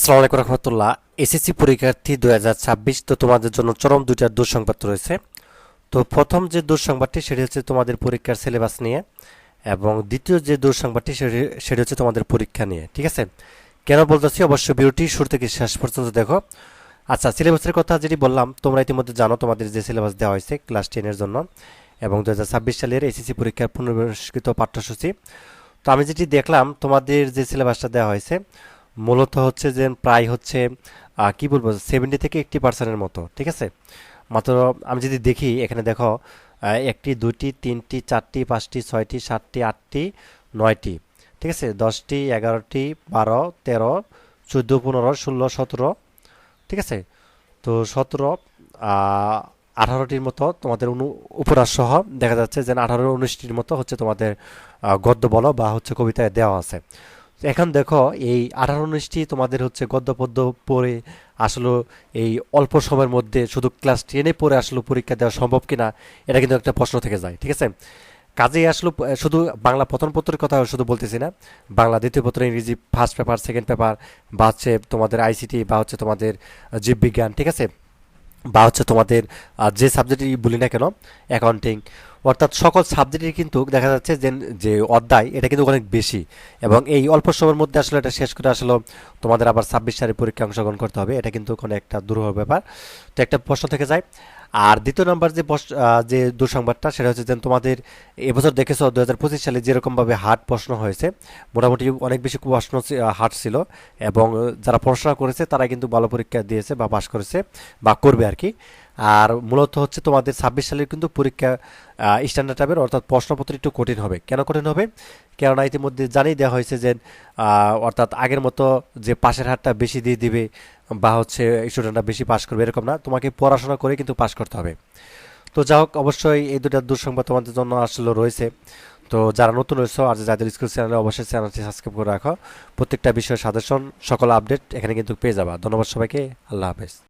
আসসালামু আলাইকুম রহমতুল্লাহ। এসএসসি পরীক্ষার্থী দু হাজার ছাব্বিশ, তো তোমাদের জন্য চরম দুইটা দুঃসংবাদ রয়েছে। তো প্রথম যে দুঃসংবাদটি, সেটি হচ্ছে তোমাদের পরীক্ষার সিলেবাস নিয়ে, এবং দ্বিতীয় যে দুঃসংবাদটি, সেটি হচ্ছে তোমাদের পরীক্ষা নিয়ে, ঠিক আছে? কেন বলতেছি, অবশ্যই ভিডিওটি শুরু থেকে শেষ পর্যন্ত দেখো। আচ্ছা সিলেবাসের কথা যেটি বললাম, তোমরা ইতিমধ্যে জানো তোমাদের যে সিলেবাস দেওয়া হয়েছে ক্লাস টেনের জন্য, এবং দু হাজার ছাব্বিশ সালের এসএসসি পরীক্ষার পুনর্বৃষ্কৃত পাঠ্যসূচি। তো আমি যেটি দেখলাম, তোমাদের যে সিলেবাসটা দেওয়া হয়েছে মূলত হচ্ছে যে প্রায় হচ্ছে কি বলব সেভেন্টি থেকে এইটটি পার্সেন্টের মতো, ঠিক আছে? মাত্র আমি যদি দেখি, এখানে দেখো একটি দুটি তিনটি, চারটি, পাঁচটি, ছয়টি, সাতটি, আটটি, নয়টি, ঠিক আছে? দশটি, এগারোটি, বারো, তেরো, চোদ্দ, পনেরো, ষোলো, সতেরো, ঠিক আছে? তো সতেরো আঠারোটির মতো তোমাদের অনু উপরাস সহ দেখা যাচ্ছে যে আঠারো উনিশটির মতো হচ্ছে তোমাদের গদ্য বলো বা হচ্ছে কবিতায় দেওয়া আছে। এখন দেখো, এই আঠারো উনিশটি তোমাদের হচ্ছে গদ্য পদ্য পড়ে আসলে, এই অল্প সময়ের মধ্যে শুধু ক্লাস টেনে পড়ে আসলে পরীক্ষা দেওয়া সম্ভব কিনা, এটা কিন্তু একটা প্রশ্ন থেকে যায়, ঠিক আছে? কাজেই আসলে, শুধু বাংলা প্রথম পত্রের কথা শুধু বলতেছি না, বাংলা দ্বিতীয় পত্র ইংরেজি ফার্স্ট পেপার সেকেন্ড পেপার বা হচ্ছে তোমাদের আইসিটি বা হচ্ছে তোমাদের জীববিজ্ঞান, ঠিক আছে? বা হচ্ছে তোমাদের যে সাবজেক্টই বলি না কেন অ্যাকাউন্টিং অর্থাৎ সকল সাবজেক্টের কিন্তু দেখা যাচ্ছে যে যে অধ্যায়, এটা কিন্তু অনেক বেশি। এবং এই অল্প সময়ের মধ্যে আসলে এটা শেষ করে আসলে তোমাদের আবার ছাব্বিশ সালে পরীক্ষা অংশগ্রহণ করতে হবে, এটা কিন্তু কোনো একটা দুরূহ ব্যাপার। তো একটা প্রশ্ন থেকে যায় আর দ্বিতীয় নাম্বার যে যে দুঃসংবাদটা, সেটা হচ্ছে যে তোমাদের এবছর দেখেছ দু হাজার পঁচিশ সালে যেরকমভাবে হার্ড প্রশ্ন হয়েছে, মোটামুটি অনেক বেশি প্রশ্ন হার্ড ছিল এবং যারা পড়াশোনা করেছে তারা কিন্তু ভালো পরীক্ষা দিয়েছে বা পাশ করেছে বা করবে আর কি। আর মূলত হচ্ছে তোমাদের ছাব্বিশ সালের কিন্তু পরীক্ষা স্ট্যান্ডার্ড টাইপের অর্থাৎ প্রশ্নপত্র একটু কঠিন হবে। কেন কঠিন হবে? কেননা ইতিমধ্যে জানিয়ে দেওয়া হয়েছে যে অর্থাৎ আগের মতো যে পাশের হারটা বেশি দিয়ে দিবে বা হচ্ছে স্টুডেন্টরা বেশি পাশ করবে, এরকম না। তোমাকে পড়াশোনা করে কিন্তু পাশ করতে হবে। তো যা হোক, অবশ্যই এই দুটা দুঃসংবাদ তোমাদের জন্য আসলে রয়েছে। তো যারা নতুন রয়েছে, আর যাদের স্কুল চ্যানেলে অবশ্যই চ্যানেলটি সাবস্ক্রাইব করে রাখো। প্রত্যেকটা বিষয়ে সাজেশন সকল আপডেট এখানে কিন্তু পেয়ে যাবা। ধন্যবাদ সবাইকে। আল্লাহ হাফেজ।